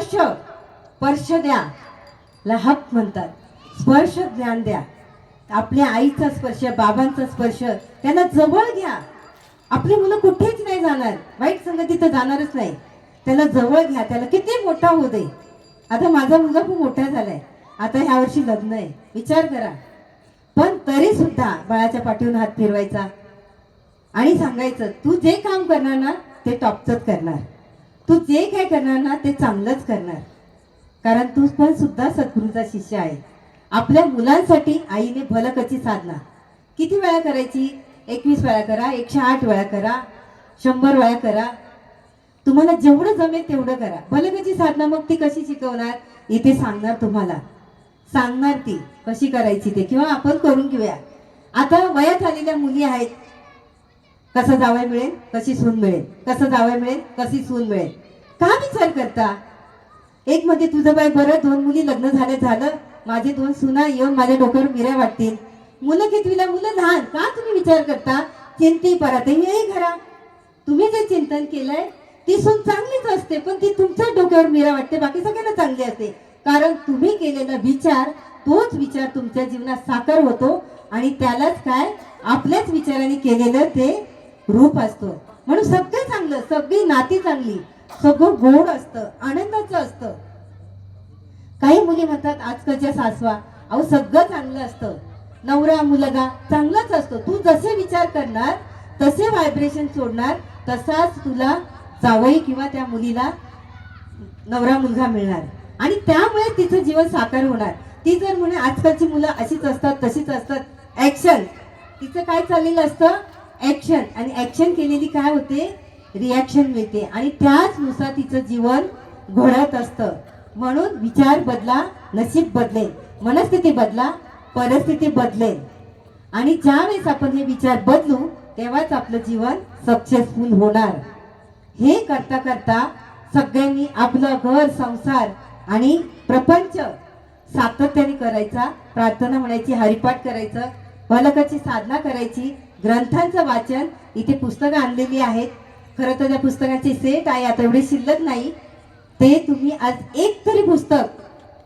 स्पर्श. स्पर्श द्या. ला हक म्हणतात. स्पर्श ज्ञान द्या. आपल्या आईचा स्पर्श बाबांचा स्पर्श त्यांना जवळ घ्या. आपली मुलं कुठेच नाही जाणार. वाईट संगतीत तर जाणारच नाही. त्याला जवळ घ्या. त्याला किती मोठा होऊ दे. आता माझा मुलगा खूप मोठा झालाय. आता ह्या वर्षी लग्न आहे. विचार करा. पण तरी सुद्धा बाळाच्या पाठीवरून हात फिरवायचा. आणि सांगायचं तू जे काम करणार ना ते टॉपचंच करणार. तू जे काय करणार ना ते चांगलंच करणार. कारण तू पण सुद्धा सद्गुरूचा शिष्य आहे. आपल्या मुलांसाठी आईने भलकची साधना. किती वेळा करायची? एकवीस वेळा करा एकशे आठ वेळा करा शंभर वेळा करा. तुम्हाला जेवढं जमेल तेवढं करा. भलकची साधना मग ती कशी शिकवणार? इथे सांगणार तुम्हाला. सांगणार ती कशी करायची ते किंवा आपण करून घेऊया. आता वयात आलेल्या मुली आहेत. कसं जावं मिळेल कशी सून मिळेल. कसं जावं मिळेल कशी सून मिळेल. का विचार करता? एक म्हणजे तुझं बाय बरं दोन मुली लग्न झाले झालं. माझे दोन सुना येऊन माझ्या डोक्यावर मिऱ्या वाटतील. मुलं कितवीला मुलं लहान. का तुम्ही विचार करता? चिंती परत. हे घरा. तुम्ही जे चिंतन केलंय ती सून चांगलीच असते पण ती तुमच्या डोक्यावर मिरा वाटते बाकी सगळ्यांना चांगली असते. कारण तुम्ही केलेला विचार तोच विचार तुमच्या जीवनात साकार होतो आणि त्यालाच काय? आपल्याच विचाराने केलेलं ते रूप असतो. म्हणून सगळं चांगलं सगळी नाती चांगली सगळं गोड असतं आनंदाचं असतं. काही मुली म्हणतात आजकालच्या सासवा अहो सगळं चांगलं असतं. नवरा मुलगा चांगलाच असतो. तू जसे विचार करणार तसे व्हायब्रेशन सोडणार तसाच तुला जावई किंवा त्या मुलीला नवरा मुलगा मिळणार. आणि त्यामुळे तिचं जीवन साकार होणार. ती जर म्हणे आजकालची मुलं अशीच असतात तशीच असतात ऍक्शन तिचं काय चाललेलं असतं? ऍक्शन आणि ऍक्शन केलेली काय होते? रिॲक्शन मिळते. आणि त्याचनुसार तिचं जीवन घडत असतं. म्हणून विचार बदला नशीब बदलेल. मनस्थिती बदला परिस्थिती बदलेल. आणि ज्या वेळेस आपण हे विचार बदलू तेव्हाच आपलं जीवन सक्सेसफुल होणार. हे करता करता सगळ्यांनी आपलं घर संसार आणि प्रपंच सातत्याने करायचा प्रार्थना म्हणायची हरिपाठ करायचं फलकाची साधना करायची ग्रंथांचं वाचन. इथे पुस्तकं आणलेली आहेत. खरं तर त्या पुस्तकाचे सेट आहे. आता एवढे शिल्लक नाही. ते तुम्ही आज एक तरी पुस्तक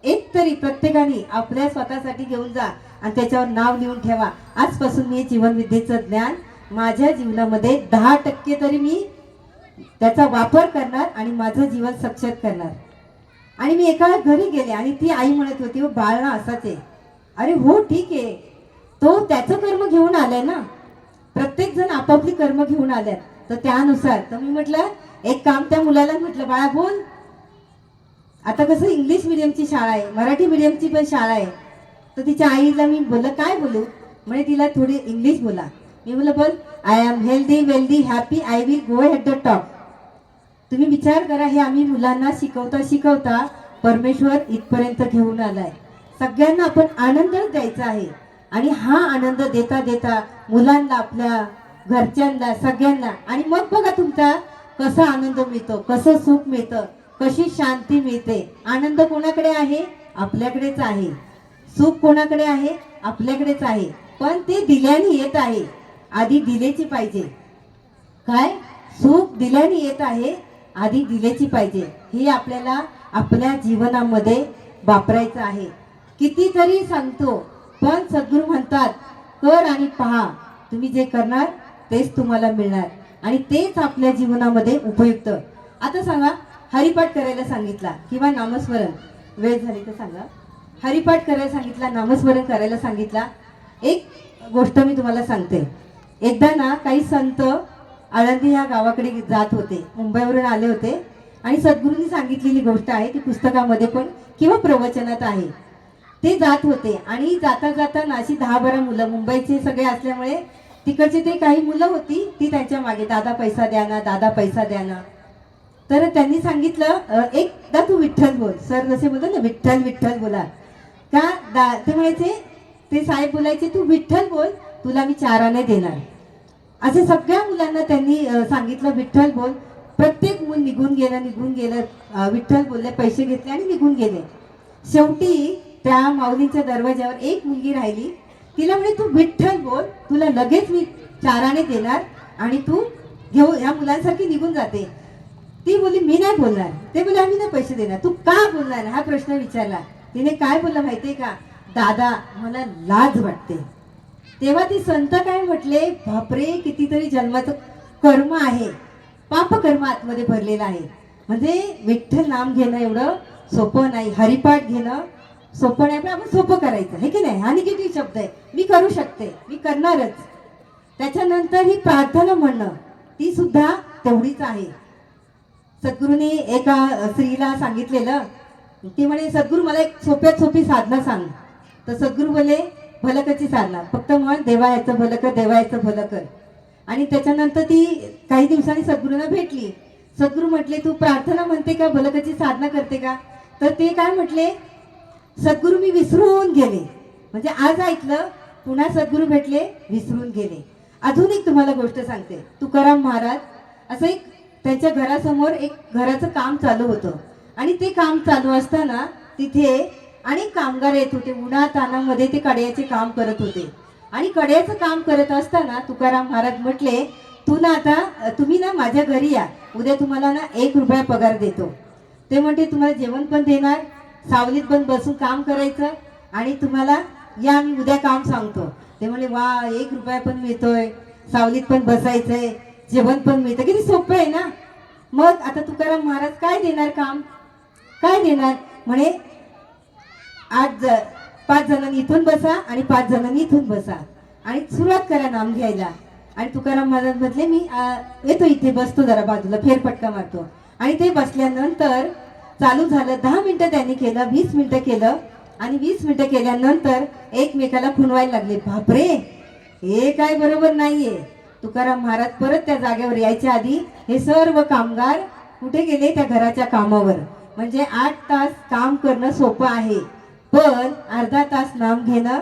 एक तरी प्रत्येकाने आपल्या स्वतःसाठी घेऊन जा आणि त्याच्यावर नाव लिहून ठेवा. आजपासून मी जीवनविद्येचं ज्ञान माझ्या जीवनामध्ये दहा टक्के तरी मी त्याचा वापर करणार आणि माझं जीवन सक्षम करणार. आणि मी एका घरी गेले आणि ती आई म्हणत होती "हो, बाळ ना असाच आहे. अरे हो ठीक आहे. तो त्याचं कर्म घेऊन आलाय ना. प्रत्येक जण आपापली कर्म घेऊन आल्यात. तर त्यानुसार तर मी म्हटलं एक काम त्या मुलाला म्हटलं बाळा बोल. आता कसं इंग्लिश मिडियमची शाळा आहे मराठी मिडियमची पण शाळा आहे. तर तिच्या आईला मी बोललं काय बोलू? म्हणजे तिला थोडी इंग्लिश बोला. मी बोललं बोल. I am healthy wealthy happy I will go at the top तुम्ही विचार करा हे आम्ही मुलांना शिकवता शिकवता परमेश्वर इथपर्यंत घेऊन आलाय. सगळ्यांना आपण आनंदच द्यायचा आहे. आणि हा आनंद देता देता मुलांना आपल्या घरच्यांना सगळ्यांना. आणि मग बघा तुमचा कसा आनंद मिळतो कसं सुख मिळतं कशी शांती मिळते. आनंद कोणाकडे आहे? आपल्याकडेच आहे. सुख कोणाकडे आहे? आपल्याकडेच आहे. पण ते दिल्याने येत आहे. आधी दिलेची पाहिजे. काय? सुख दिल्याने येत आहे आधी दिलेची पाहिजे. हे आपल्याला आपल्या जीवनामध्ये वापरायचं आहे. कितीतरी सांगतो पण सद्गुरू म्हणतात कर आणि पहा तुम्ही जे करणार तेच तुम्हाला मिळणार. आणि तेच आपल्या जीवनामध्ये उपयुक्त. आता सांगा हरिपाठ करायला सांगितला किंवा नामस्मरण? वेळ झाली तर सांगा. हरिपाठ करायला सांगितला नामस्मरण करायला सांगितला. एक गोष्ट मी तुम्हाला सांगते. एकदा ना काही संत आळंदी ह्या गावाकडे जात होते मुंबईवरून आले होते. आणि सद्गुरूंनी सांगितलेली गोष्ट आहे ती पुस्तकामध्ये पण किंवा प्रवचनात आहे. ते जात होते. आणि जाता जाताना अशी दहा बारा मुलं मुंबईचे सगळे असल्यामुळे तिकडचे ते काही मुलं होती ती त्यांच्या मागे दादा पैसा द्या ना दादा पैसा द्या ना. तर त्यांनी सांगितलं एकदा तू विठ्ठल बोल. सर जसे बोलतो ना विठ्ठल विठ्ठल बोला. का दा ते म्हणायचे ते साहेब बोलायचे तू विठ्ठल बोल तुला मी चाराने देणार. असे सगळ्या मुलांना त्यांनी सांगितलं विठ्ठल बोल. प्रत्येक मूल निघून गेलं निघून गेलं विठ्ठल बोलले पैसे घेतले आणि निघून गेले. शेवटी त्या माऊलींच्या दरवाज्यावर एक मुलगी राहिली. तिला म्हणे तू विठ्ठल बोल. तुला लगेच मी चाराने देणार आणि तू घेऊ ह्या मुलांसारखी निघून जाते. ती बोलली मी नाही बोलणार. ते बोले आम्ही नाही पैसे देणार. तू का बोलणार? हा प्रश्न विचारला. तिने काय बोललं माहितीये का? दादा मला लाज वाटते. तेव्हा ती संत काय म्हटले बापरे कितीतरी जन्माचं कर्म आहे. पापकर्म आतमध्ये भरलेलं आहे. म्हणजे विठ्ठल नाम घेणं एवढं सोपं नाही. हरिपाठ घेणं सोपं नाही पण आपण सोपं करायचं हे की नाही? हा निगेटिव्ह शब्द आहे. मी करू शकते मी करणारच. त्याच्यानंतर ही प्रार्थना म्हणणं ती सुद्धा तेवढीच आहे. सद्गुरूने एका स्त्रीला सांगितलेलं ती म्हणे सद्गुरू मला एक सोप्यात सोपी साधना सांग. तर सद्गुरू बोले भलकची साधना. फक्त म्हण देवायचं भलं कर देवायचं भलं कर. आणि त्याच्यानंतर ती काही दिवसांनी सद्गुरूंना भेटली. सद्गुरू म्हटले तू प्रार्थना म्हणते का? भलकची साधना करते का? तर ते काय म्हटले सद्गुरू मी विसरून गेले. म्हणजे आज ऐकलं पुन्हा सद्गुरू भेटले विसरून गेले. अजून एक तुम्हाला गोष्ट सांगते. तुकाराम महाराज असं एक त्यांच्या घरासमोर एक घराचं काम चालू होतं. आणि ते काम चालू असताना तिथे अनेक कामगार येत होते. उन्हा तानामध्ये ते कड्याचे काम करत होते. आणि कड्याचं काम करत असताना तुकाराम महाराज म्हटले तू ना आता तुम्ही ना माझ्या घरी या. उद्या तुम्हाला ना एक रुपया पगार देतो. ते म्हणते तुम्हाला जेवण पण देणार सावलीत पण बसून काम करायचं आणि तुम्हाला या मी उद्या काम सांगतो. ते म्हणले वा एक रुपया पण मिळतोय. सावलीत पण बसायचंय. जेवण पण मिळतं. किती सोपं आहे ना? मग आता तुकाराम महाराज काय देणार काम? काय देणार? म्हणे आठ ज पाच जणांनी इथून बसा आणि पाच जणांनी इथून बसा. आणि सुरुवात करा नाम घ्यायला. आणि तुकाराम महाराज म्हटले मी येतो इथे बसतो जरा बाजूला फेरफटका मारतो. आणि ते बसल्यानंतर चालू झालं. दहा मिनिटं त्यांनी केलं वीस मिनिटं केलं आणि वीस मिनिटं केल्यानंतर एकमेकाला खुणवायला लागले. बापरे! हे काय बरोबर नाहीये. तुकाराम महाराज परत त्या जागेवर यायच्या आधी हे सर्व कामगार कुठे गेले? त्या घराच्या कामावर. म्हणजे आठ तास काम करणं सोपं आहे. पण अर्धा तास नाम घेणं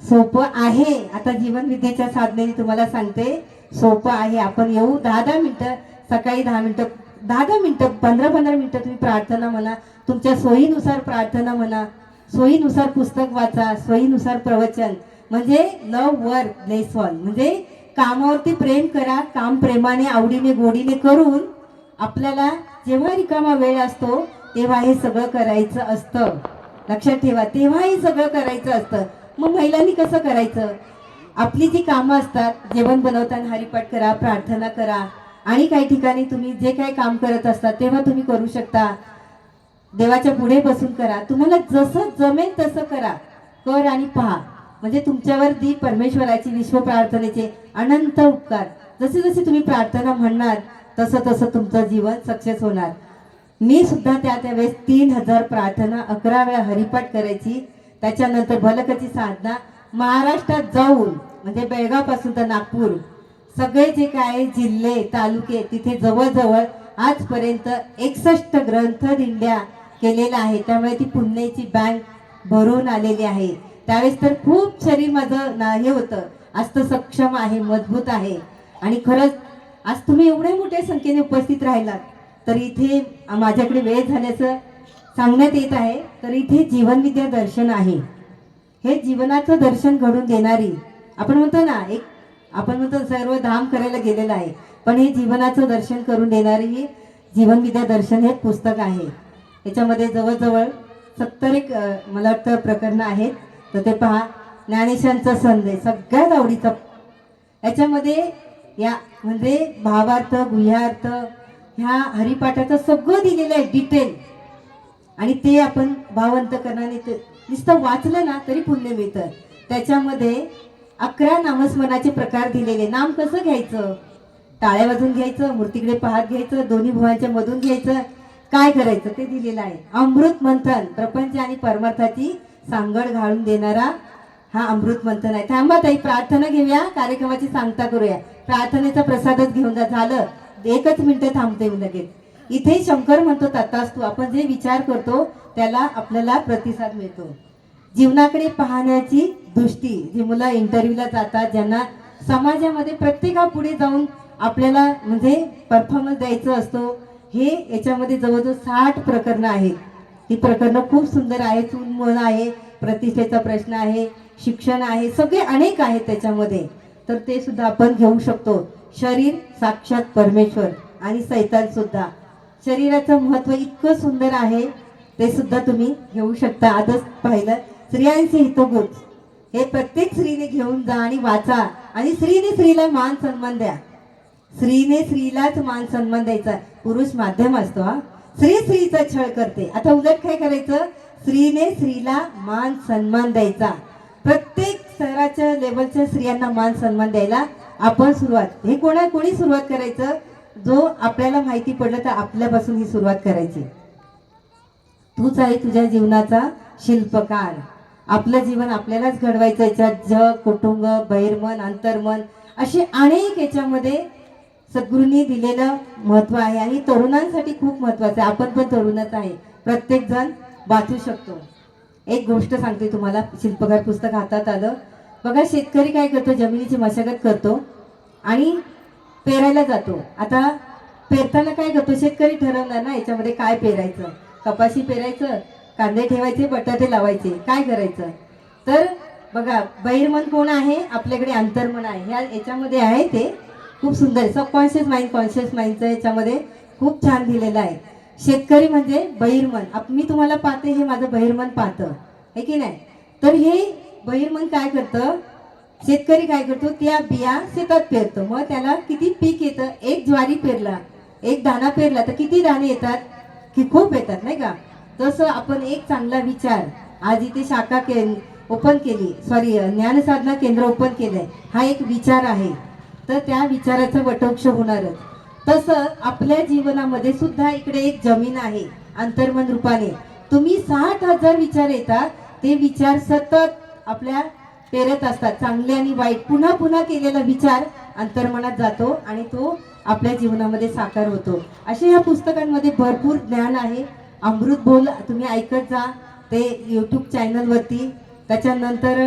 सोपं आहे. आता जीवन विद्येच्या साधनेने तुम्हाला सांगते सोपं आहे. आपण येऊ दहा दहा मिनटं सकाळी दहा मिनटं दहा दहा मिनिटं पंधरा पंधरा मिनिटं तुम्ही प्रार्थना म्हणा तुमच्या सोयीनुसार प्रार्थना म्हणा सोयीनुसार पुस्तक वाचा सोयीनुसार प्रवचन. म्हणजे लव वर्क लेस वन म्हणजे कामावरती प्रेम करा काम प्रेमाने आवडीने गोडीने करून आपल्याला जेव्हा रिकामा वेळ असतो तेव्हा हे सगळं करायचं असतं. लक्षात ठेवा तेव्हा हे सगळं करायचं असतं. मग महिलांनी कसं करायचं? आपली जी कामं असतात जेवण बनवताना हरिपाठ करा प्रार्थना करा आणि काही ठिकाणी तुम्ही जे काही काम करत असतात तेव्हा तुम्ही करू शकता. देवाच्या पुढे बसून करा. तुम्हाला जसं जमेल तसं करा. कर आणि पहा. म्हणजे तुमच्यावर दी परमेश्वराची विश्व प्रार्थनेचे अनंत उपकार. जसे जसे तुम्ही प्रार्थना म्हणणार तसं तसं तुमचं जीवन सक्सेस होणार. मी सुद्धा त्या त्यावेळेस तीन हजार प्रार्थना अकरा वेळा हरिपाठ करायची. त्याच्यानंतर भलकची साधना महाराष्ट्रात जाऊन म्हणजे बेळगावपासून तर नागपूर सगळे जे काय जिल्हे तालुके तिथे जवळजवळ आजपर्यंत एकसष्ट ग्रंथ दिंड्या केलेला आहे त्यामुळे ती पुण्याची बँक भरून आलेली आहे. त्यावेळेस तर खूप शरीर माझं हे होतं. आज तर सक्षम आहे मजबूत आहे. आणि खरंच आज तुम्ही एवढ्या मोठ्या संख्येने उपस्थित राहिलात तर इथे माझ्याकडे वेळ झाल्याचं सांगण्यात येत आहे. तर इथे जीवनविद्या दर्शन आहे. हे जीवनाचं दर्शन घडून देणारी आपण म्हणतो ना एक आपण म्हणतो सर्व धाम करायला गेलेलं आहे. पण हे जीवनाचं दर्शन करून देणारी ही जीवनविद्या दर्शन हे पुस्तक आहे. याच्यामध्ये जवळजवळ सत्तर एक मला वाटतं प्रकरणं आहेत. तर ते पहा. ज्ञानेशांचा संदेश सगळ्यात आवडीचा. याच्यामध्ये या म्हणजे भावार्थ गुह्यार्थ ह्या हरिपाठाचं सगळं दिलेलं आहे डिटेल आणि ते आपण भावंत करणारे ते नुसतं वाचलं ना तरी पुण्य मिळतं. त्याच्यामध्ये अकरा नामस्मरणाचे प्रकार दिलेले. नाम कसं घ्यायचं? टाळ्या वाजून घ्यायचं मूर्तीकडे पाहत घ्यायचं दोन्ही भुवांच्या मधून घ्यायचं. काय करायचं? ते दिलेलं आहे. अमृत मंथन प्रपंच आणि परमार्थाची सांगड घालून देणारा हा अमृत मंथन आहे. थांबा ताई प्रार्थना घेऊया कार्यक्रमाची सांगता करूया. प्रार्थनेचा प्रसादच घेऊन जा. झालं. एकच मिनिटं थांबते येऊ लगेच. इथे शंकर म्हणतो तू आपण जे विचार करतो त्याला आपल्याला प्रतिसाद मिळतो. जीवनाकडे पाहण्याची दृष्टी जी मुलं इंटरव्ह्यूला जातात ज्यांना समाजामध्ये प्रत्येकापुढे जाऊन आपल्याला म्हणजे परफॉर्मन्स द्यायचं असतो हे याच्यामध्ये जवळजवळ साठ प्रकरणं आहेत. ही प्रकरणं खूप सुंदर आहे चूल आहे प्रतिष्ठेचा प्रश्न आहे शिक्षण आहे सगळे अनेक आहेत त्याच्यामध्ये. तर ते सुद्धा आपण घेऊ शकतो. शरीर साक्षात परमेश्वर आणि सैतान सुद्धा. शरीराचं महत्त्व इतकं सुंदर आहे ते सुद्धा तुम्ही घेऊ शकता. आजच पाहिलं स्त्रियांचे हितगुज हे प्रत्येक स्त्रीने घेऊन जा आणि वाचा आणि स्त्रीने स्त्रीला मान सन्मान द्या. स्त्रीने स्त्रीलाच मान सन्मान द्यायचा. पुरुष माध्यम असतो हा. स्त्री स्त्रीचा छळ करते. आता उलट काय करायचं? स्त्रीने स्त्रीला मान सन्मान द्यायचा. प्रत्येक स्तराच्या लेवलच्या स्त्रियांना मान सन्मान द्यायला आपण सुरुवात. हे कोणा कोणी सुरुवात करायचं? जो आपल्याला माहिती पडलं तर आपल्यापासून ही सुरुवात करायची. तूच आहे तुझ्या जीवनाचा शिल्पकार. आपलं जीवन आपल्यालाच घडवायचं याच्यात जग कुटुंब बहिर्मन अंतर्मन असे अनेक याच्यामध्ये सद्गुरूंनी दिलेलं महत्त्व आहे आणि तरुणांसाठी खूप महत्वाचं आहे. आपण पण तरुणच आहे. प्रत्येक जण वाचू शकतो. एक गोष्ट सांगते तुम्हाला शिल्पकार पुस्तक हातात आलं. बघा शेतकरी काय करतो? जमिनीची मशागत करतो आणि पेरायला जातो. आता पेरताना काय करतो? शेतकरी ठरवणार ना याच्यामध्ये काय पेरायचं? कपाशी पेरायचं कांदे ठेवायचे बटाटे लावायचे. काय करायचं? तर बघा बहिर्मन कोण आहे? आपल्याकडे अंतर्मन आहे. ह्या याच्यामध्ये आहे ते खूप सुंदर सबकॉन्शियस माइंड कॉन्शियस माइंडचं याच्यामध्ये खूप छान दिलेलं आहे. शेतकरी म्हणजे बहिर्मन. आप- मी तुम्हाला पाहते हे माझं बहिर्मन पाहतं. हे की नाही? तर हे बहिर्मन काय करतं? शेतकरी काय करतो? त्या बिया शेतात पेरतो. मग त्याला किती पीक येतं? एक ज्वारी पेरला एक दाणा पेरला तर किती दाणे येतात? की खूप येतात नाही का? जसं आपण एक चांगला विचार आज इथे शाखा के ओपन केली. सॉरी ज्ञानसाधना केंद्र ओपन केलंय. हा एक विचार आहे. तर त्या विचाराचं वटवृक्ष होणारच. तसं आपल्या जीवनामध्ये सुद्धा इकडे एक जमीन आहे अंतर्मन रूपाने. तुम्ही साठ हजार विचार येतात. ते विचार सतत आपल्या पेरत असतात. चांगले आणि वाईट. पुन्हा पुन्हा केलेला विचार अंतर्मनात जातो आणि तो आपल्या जीवनामध्ये साकार होतो. असे ह्या पुस्तकांमध्ये भरपूर ज्ञान आहे. अमृत बोल तुम्ही ऐकत जा. ते यूट्यूब चॅनलवरती त्याच्यानंतर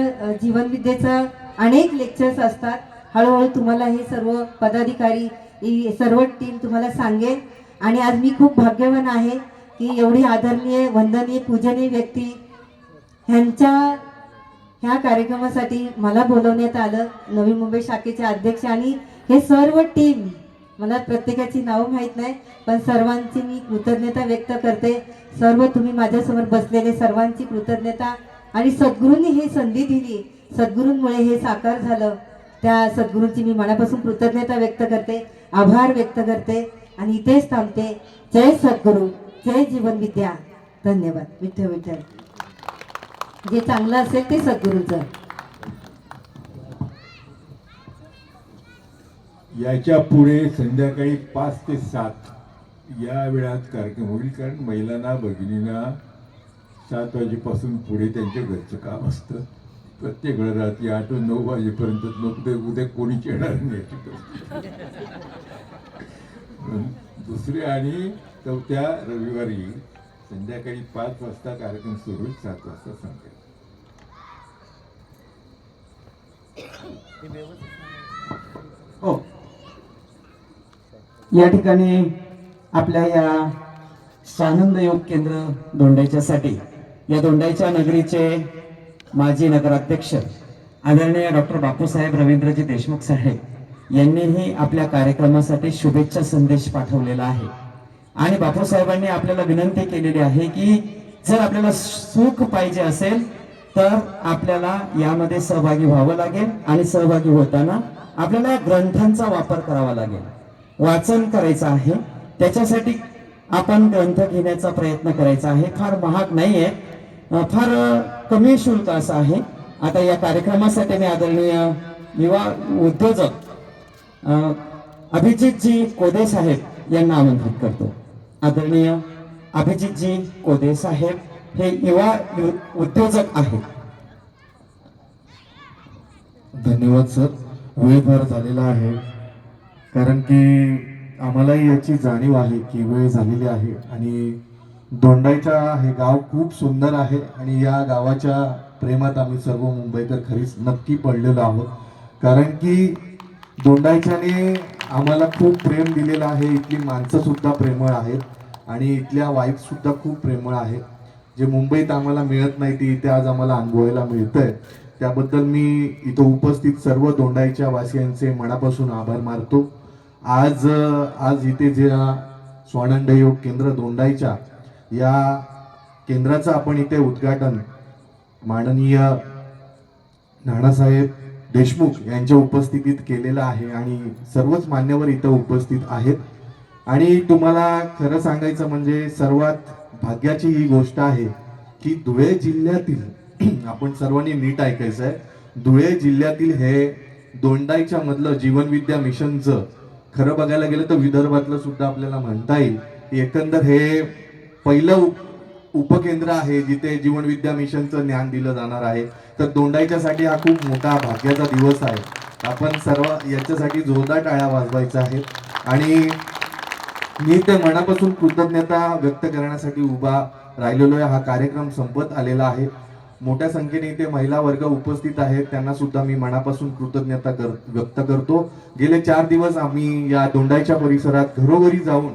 जीवनविद्येचं अनेक लेक्चर्स असतात. हळूहळू तुम्हाला हे सर्व पदाधिकारी सर्व टीम तुम्हाला सांगेल. आणि आज मी खूप भाग्यवान आहे की एवढी आदरणीय वंदनीय पूजनीय व्यक्ती ह्यांच्या ह्या कार्यक्रमासाठी मला बोलवण्यात आलं. नवी मुंबई शाखेचे अध्यक्ष आणि हे सर्व टीम मला प्रत्येकाची नावं माहीत नाही पण सर्वांची मी कृतज्ञता व्यक्त करते. सर्व तुम्ही माझ्यासमोर बसलेले सर्वांची कृतज्ञता आणि सद्गुरूंनी हे संधी दिली. सद्गुरूंमुळे हे साकार झालं. त्या सद्गुरूंची मी मनापासून कृतज्ञता व्यक्त करते आभार व्यक्त करते आणि इथेच थांबते. जय सद्गुरू जय जीवन विद्या. धन्यवाद. विठ्ठल विठ्ठल. जे चांगलं असेल ते सद्गुरूचं. याच्यापुढे संध्याकाळी पाच ते सात या वेळात कार्यक्रम होईल कारण महिलांना भगिनींना सात वाजेपासून पुढे त्यांच्या घरचं काम असतं. प्रत्येक वेळा रात्री आठ नऊ वाजेपर्यंत ते उद्या कोणीच येणार नाही दुसरे आणि चौथ्या रविवारी संध्याकाळी पाच वाजता कार्यक्रम सुरू होईल सात वाजता संपेल हो. या ठिकाणी आपल्या या सानंद योग केंद्र दोंडायच्यासाठी या दोंडायच्या नगरीचे माजी नगराध्यक्ष आदरणीय डॉक्टर बापूसाहेब रवींद्रजी देशमुख साहेब यांनीही आपल्या कार्यक्रमासाठी शुभेच्छा संदेश पाठवलेला आहे. आणि बापूसाहेबांनी आपल्याला विनंती केलेली आहे की जर आपल्याला सुख पाहिजे असेल तर आपल्याला यामध्ये सहभागी व्हावं लागेल आणि सहभागी होताना आपल्याला ग्रंथांचा वापर करावा लागेल. वाचन करायचं आहे. त्याच्यासाठी आपण ग्रंथ घेण्याचा प्रयत्न करायचा आहे. फार महाग नाही आहे फार कमी शुल्क असं आहे. आता या कार्यक्रमासाठी मी आदरणीय युवा उद्योजक अभिजितजी कोदे साहेब यांना आमंत्रित करतो. आदरणीय अभिजितजी कोदे साहेब हे युवा यु- उद्योजक आहेत. धन्यवाद सर. वेळ फार झालेला आहे. कारण की आम्हालाही याची जाणीव आहे की वेळ झालेली आहे आणि दोंडाईचा हे गाव खूप सुंदर आहे आणि या गावाच्या प्रेमात आम्ही सर्व मुंबईकर खरीच नक्की पडलेलो आहोत. कारण की दोंडाईच्याने आम्हाला खूप प्रेम दिलेलं आहे इथली माणसंसुद्धा प्रेमळ आहेत आणि इथल्या वाईफसुद्धा खूप प्रेमळ आहेत. जे मुंबईत आम्हाला मिळत नाही ते इथे आज आम्हाला अनुभवायला मिळतंय. त्याबद्दल मी इथं उपस्थित सर्व दोंडाईच्या वासियांचे मनापासून आभार मानतो. आज आज इथे ज्या स्वानंद योग केंद्र दोंडाईच्या या केंद्राचं आपण इथे उद्घाटन माननीय नानासाहेब देशमुख यांच्या उपस्थितीत केलेलं आहे आणि सर्वच मान्यवर इथं उपस्थित आहेत. आणि तुम्हाला खरं सांगायचं म्हणजे सर्वात भाग्याची ही गोष्ट आहे की धुळे जिल्ह्यातील आपण सर्वांनी नीट ऐकायचं आहे धुळे जिल्ह्यातील हे दोंडाईच्या मधलं जीवनविद्या मिशनचं खरं बघायला गेलं तर विदर्भातलं सुद्धा आपल्याला म्हणता येईल की एकंदर हे पहिलं उप- उपकेंद्र आहे जिथे जीवनविद्या मिशनचं ज्ञान दिलं जाणार आहे. तर दोंडाईच्यासाठी हा खूप मोठा भाग्याचा दिवस आहे. आपण सर्व याच्यासाठी जोरदार टाळ्या वाजवायचा आहे. आणि मी ते मनापासून कृतज्ञता व्यक्त करण्यासाठी उभा राहिलेलो आहे. हा कार्यक्रम संपत आलेला आहे. मोठ्या संख्येने इथे महिला वर्ग उपस्थित आहेत. त्यांना सुद्धा मी मनापासून कृतज्ञता कर व्यक्त करतो. गेले चार दिवस आम्ही या दोंडाईच्या परिसरात घरोघरी जाऊन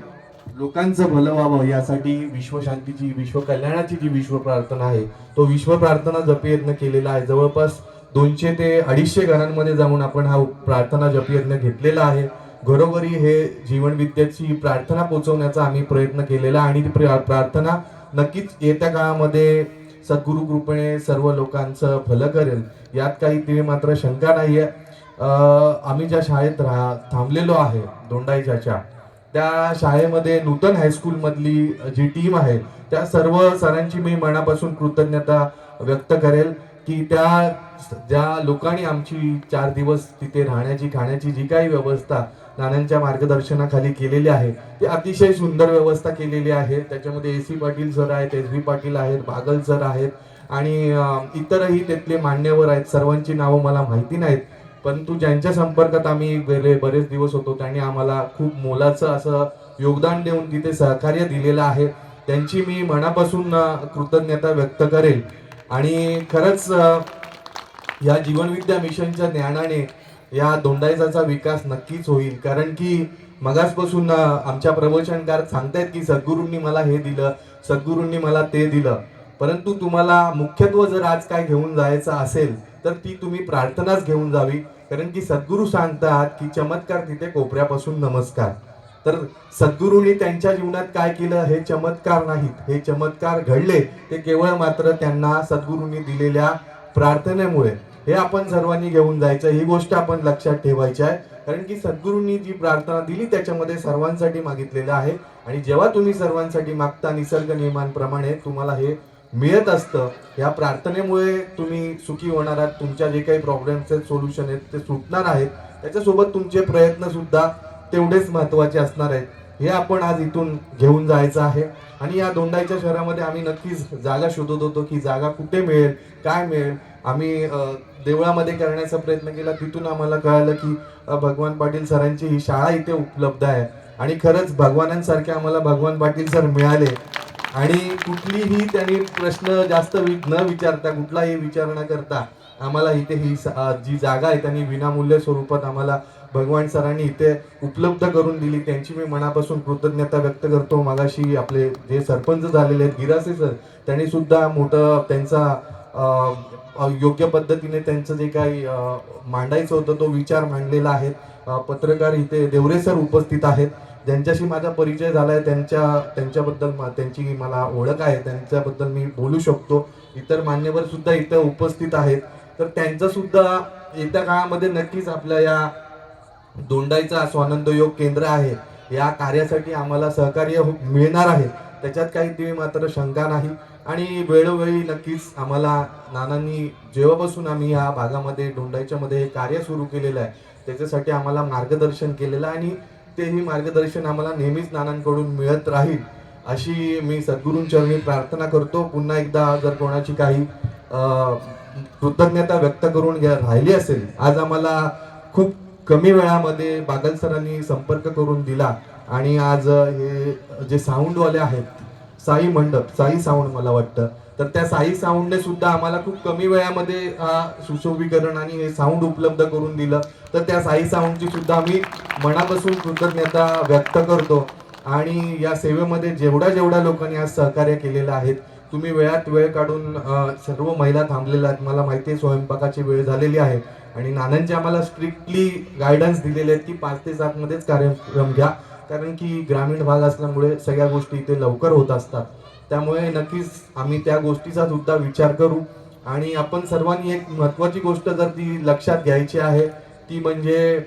लोकांचं भलं व्हावं यासाठी विश्वशांतीची विश्व कल्याणाची जी विश्व प्रार्थना आहे तो विश्व प्रार्थना जपयत्न केलेला आहे. जवळपास दोनशे ते अडीचशे घरांमध्ये जाऊन आपण हा प्रार्थना जपयत्न घेतलेला आहे. घरोघरी हे जीवनविद्याची प्रार्थना पोचवण्याचा आम्ही प्रयत्न केलेला आहे आणि ती प्र- प्रार्थना नक्कीच येत्या काळामध्ये सद्गुरु कृपेने सर्व लोकांचं भलं करेल. यात काही ते मात्र शंका नाहीये. आहे आम्ही ज्या शाळेत राहा थांबलेलो आहे दोंडाईच्या त्या शाळेमध्ये नूतन हायस्कूल मधली जी टीम आहे त्या सर्व सरांची मी मनापासून कृतज्ञता व्यक्त करेल की त्या ज्या लोकांनी आमची चार दिवस तिथे राहण्याची खाण्याची जी काही व्यवस्था नानांच्या मार्गदर्शनाखाली केलेली आहे. ती अतिशय सुंदर व्यवस्था केलेली आहे. त्याच्यामध्ये ए सी पाटील सर आहेत एस बी पाटील आहेत बागल सर आहेत आणि इतरही त्यातले मान्यवर आहेत. सर्वांची नावं मला माहिती नाहीत. परंतु ज्यांच्या संपर्कात आम्ही गेले बरेच दिवस होतो त्यांनी आम्हाला खूप मोलाचं असं योगदान देऊन तिथे सहकार्य दिलेलं आहे. त्यांची मी मनापासून कृतज्ञता व्यक्त करेल. आणि खरंच या जीवनविद्या मिशनच्या ज्ञानाने या धोंडाईचा विकास नक्कीच होईल. कारण की मगासपासून आमच्या प्रवचनकार सांगतायत की सद्गुरूंनी मला हे दिलं सद्गुरूंनी मला ते दिलं. परंतु तुम्हाला मुख्यत्व जर आज काय घेऊन जायचं असेल तर ती तुम्ही प्रार्थनाच घेऊन जावी. कारण की सद्गुरू सांगतात की चमत्कार तिथे कोपऱ्यापासून नमस्कार. तर सद्गुरूंनी त्यांच्या जीवनात काय केलं? हे चमत्कार नाहीत. हे चमत्कार घडले. ते केवळ मात्र त्यांना सद्गुरूंनी दिलेल्या प्रार्थनेमुळे. हे आपण सर्वांनी घेऊन जायचं ही गोष्ट आपण लक्षात ठेवायची आहे. कारण की सद्गुरूंनी जी प्रार्थना दिली त्याच्यामध्ये सर्वांसाठी मागितलेलं आहे. आणि जेव्हा तुम्ही सर्वांसाठी मागता निसर्ग नियमांप्रमाणे तुम्हाला हे मिळत असतं. या प्रार्थनेमुळे तुम्ही सुखी होणार आहात. तुमच्या जे काही प्रॉब्लेम्स आहेत सोल्युशन आहेत ते सुटणार आहेत. त्याच्यासोबत तुमचे प्रयत्न सुद्धा तेवढेच महत्त्वाचे असणार आहेत. हे आपण आज इथून घेऊन जायचं आहे. आणि या दोंडाईच्या शहरामध्ये आम्ही नक्कीच जागा शोधत होतो की जागा कुठे मिळेल काय मिळेल. आम्ही देवळामध्ये करण्याचा प्रयत्न केला. तिथून आम्हाला कळालं की भगवान पाटील सरांची ही शाळा इथे उपलब्ध आहे. आणि खरंच भगवानांसारखे आम्हाला भगवान पाटील सर मिळाले. आणि कुठलीही त्यांनी प्रश्न जास्त वि- न विचारता कुठलाही विचार न करता आम्हाला इथे ही जी जागा आहे त्यांनी विनामूल्य स्वरूपात आम्हाला भगवान सरांनी इथे उपलब्ध करून दिली. त्यांची मी मनापासून कृतज्ञता व्यक्त करतो. मगाशी आपले जे सरपंच झालेले आहेत गिरासे सर त्यांनी सुद्धा मोठं त्यांचा योग्य पद्धतीने त्यांचं जे काही मांडायचं होतं तो विचार मांडलेला आहे. पत्रकार इथे देवरे सर उपस्थित आहेत. ज्यांच्याशी माझा परिचय झाला आहे त्यांच्या त्यांच्याबद्दल मा- त्यांची मला ओळख आहे. त्यांच्याबद्दल मी बोलू शकतो. इतर मान्यवर सुद्धा इथं उपस्थित आहेत. तर त्यांचं सुद्धा येत्या काळामध्ये नक्कीच आपल्या या दोंडाईचा स्वानंद योग केंद्र आहे. या कार्यासाठी आम्हाला सहकार्य हो- मिळणार आहे. त्याच्यात काही ती मात्र शंका नाही. आणि वेळोवेळी नक्कीच आम्हाला नानांनी जेव्हापासून आम्ही या भागामध्ये दोंडाईच्या मध्ये हे कार्य सुरू केलेलं आहे त्याच्यासाठी आम्हाला मार्गदर्शन केलेलं आहे आणि तेही मार्गदर्शन आम्हाला नेहमीच नानांकडून मिळत राहील अशी मी सद्गुरूंचरणी प्रार्थना करतो. पुन्हा एकदा जर कोणाची काही कृतज्ञता व्यक्त करून घ्या राहिली असेल आज आम्हाला खूप कमी वेळामध्ये बागल सरांनी संपर्क करून दिला आणि आज हे जे साऊंडवाले आहेत साई मंडप साई साऊंड मला वाटतं. तर त्या साई साऊंडने सुद्धा आम्हाला खूप कमी वेळामध्ये सुशोभीकरण आणि हे साऊंड उपलब्ध करून दिलं. तर त्या साई साऊंडची सुद्धा आम्ही मनापासून कृतज्ञता व्यक्त करतो. आणि या सेवेमध्ये जेवढ्या जेवढ्या लोकांनी आज सहकार्य केलेलं आहेत तुम्ही वेळात वेळ काढून सर्व महिला थांबलेल्या आहेत. मला माहिती आहे स्वयंपाकाची वेळ झालेली आहे. आणि नानांचे आम्हाला स्ट्रिक्टली गायडन्स दिलेले आहेत की पाच ते सातमध्येच कार्यक्रम घ्या. कारण की ग्रामीण भाग असल्यामुळे सगळ्या गोष्टी इथे लवकर होत असतात. त्यामुळे नक्कीच आम्ही त्या गोष्टीचा सुद्धा विचार करू. आणि आपण सर्वांनी एक महत्त्वाची गोष्ट जर ती लक्षात घ्यायची आहे ती म्हणजे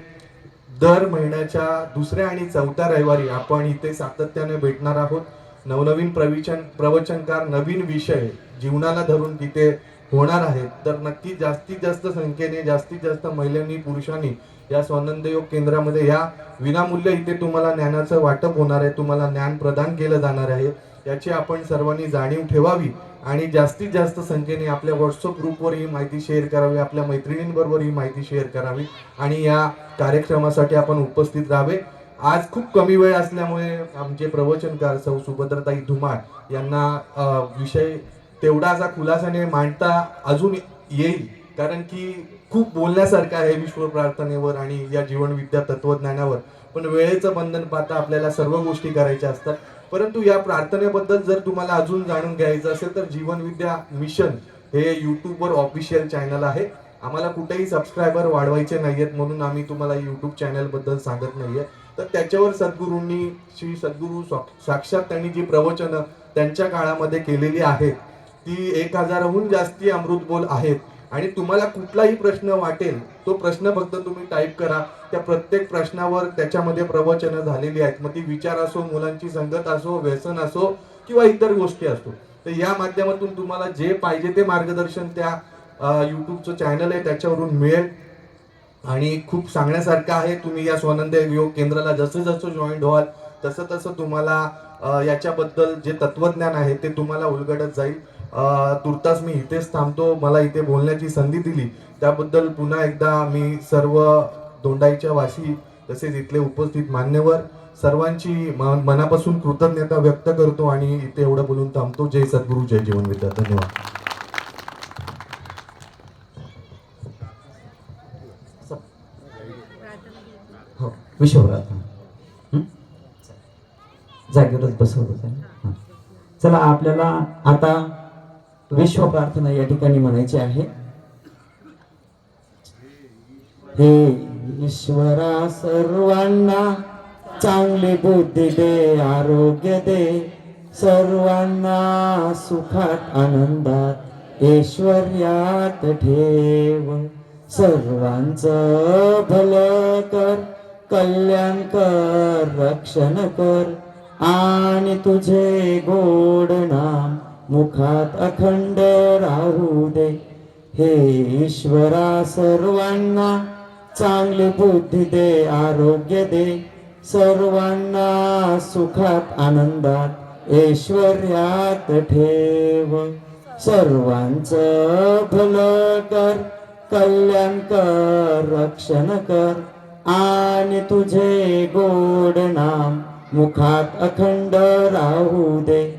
दर महिन्याच्या दुसऱ्या आणि चौथ्या रविवारी आपण इथे सातत्याने भेटणार आहोत. नवनवीन प्रविचन प्रवचनकार नवीन विषय जीवनाला धरून तिथे होणार आहेत. तर नक्की जास्तीत जास्त संख्येने जास्तीत जास्त महिलांनी पुरुषांनी या स्वानंदयोग केंद्रामध्ये या विनामूल्य इथे तुम्हाला ज्ञानाचं वाटप होणार आहे तुम्हाला ज्ञान प्रदान केलं जाणार आहे. याची आपण सर्वांनी जाणीव ठेवावी आणि जास्तीत जास्त संख्येने आपल्या व्हॉट्सअप ग्रुपवर ही माहिती शेअर करावी आपल्या मैत्रिणींबरोबर ही माहिती शेअर करावी आणि या कार्यक्रमासाठी आपण उपस्थित राहावे. आज खूप कमी वेळ असल्यामुळे आमचे प्रवचनकार सौ सुभद्रताई धुमाळ यांना विषय तेवढा असा खुलासाने मांडता अजून येईल. कारण की खूप बोलण्यासारखं आहे विश्व प्रार्थनेवर आणि या जीवनविद्या तत्वज्ञानावर. पण वेळेचं बंधन पाहता आपल्याला सर्व गोष्टी करायच्या असतात. परंतु या प्रार्थनेबद्दल जर तुम्हाला अजून जाणून घ्यायचं असेल तर जीवनविद्या मिशन हे युट्यूबवर ऑफिशियल चॅनल आहे. आम्हाला कुठेही सबस्क्रायबर वाढवायचे नाहीयेत म्हणून आम्ही तुम्हाला युट्यूब चॅनलबद्दल सांगत सांगत नाहीये. तर त्याच्यावर सद्गुरूंनी श्री सद्गुरू साक्षात त्यांनी जी प्रवचनं त्यांच्या काळामध्ये केलेली आहेत ती एक हजाराहून जास्ती अमृतबोल आहेत. आणि तुम्हाला कुठलाही प्रश्न वाटेल तो प्रश्न फक्त तुम्ही टाईप करा. त्या प्रत्येक प्रश्नावर त्याच्यामध्ये प्रवचनं झालेली आहेत. मग ती विचार असो मुलांची संगत असो व्यसन असो किंवा इतर गोष्टी असो तर या माध्यमातून तुम्हाला जे पाहिजे ते मार्गदर्शन त्या युट्यूबचं चॅनल आहे त्याच्यावरून मिळेल. आणि खूप सांगण्यासारखं आहे तुम्ही या स्वानंद योग केंद्राला जसं जसं जॉईन व्हाल तसं तसं तुम्हाला याच्याबद्दल जे तत्वज्ञान आहे ते तुम्हाला उलगडत जाईल. तुर्तास मी इथेच थांबतो. मला इथे बोलण्याची संधी दिली. त्याबद्दल पुन्हा एकदा मी सर्व दोंडाईच्या वाशी तसेच इथले उपस्थित मान्यवर सर्वांची मनापासून कृतज्ञता व्यक्त करतो आणि इथे एवढं बोलून थांबतो. जय सद्गुरू जय जीवनविद्या. धन्यवाद. हो विश्वप्रार्थना जागेवरच बसवत होता चला आपल्याला आता विश्व प्रार्थना या ठिकाणी म्हणायची आहे. हे ईश्वरा सर्वांना चांगली बुद्धी दे आरोग्य दे. सर्वांना सुखात आनंदात ऐश्वर्यात ठेव. सर्वांचं भलं कर कल्याण कर रक्षण कर. आणि तुझे गोड नाम मुखात अखंड राहू दे हे ईश्वरा सर्वांना चांगली बुद्धी दे आरोग्य दे. सर्वांना सुखात आनंदात ऐश्वर्यात ठेव. सर्वांचं भलं कर कल्याण कर रक्षण कर. आणि तुझे गोड नाम मुखात अखंड राहू दे.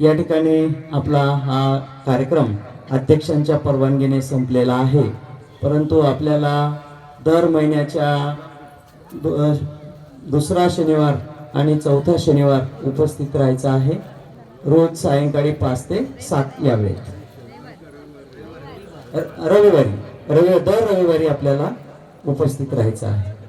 या ठिकाणी आपला हा कार्यक्रम अध्यक्षांच्या परवानगीने संपलेला आहे. परंतु आपल्याला दर महिन्याच्या दु- दुसरा शनिवार आणि चौथा शनिवार उपस्थित राहायचं आहे. रोज सायंकाळी पाच ते सात यावेळेत र- रविवारी रवि दर रविवारी आपल्याला उपस्थित राहायचं आहे.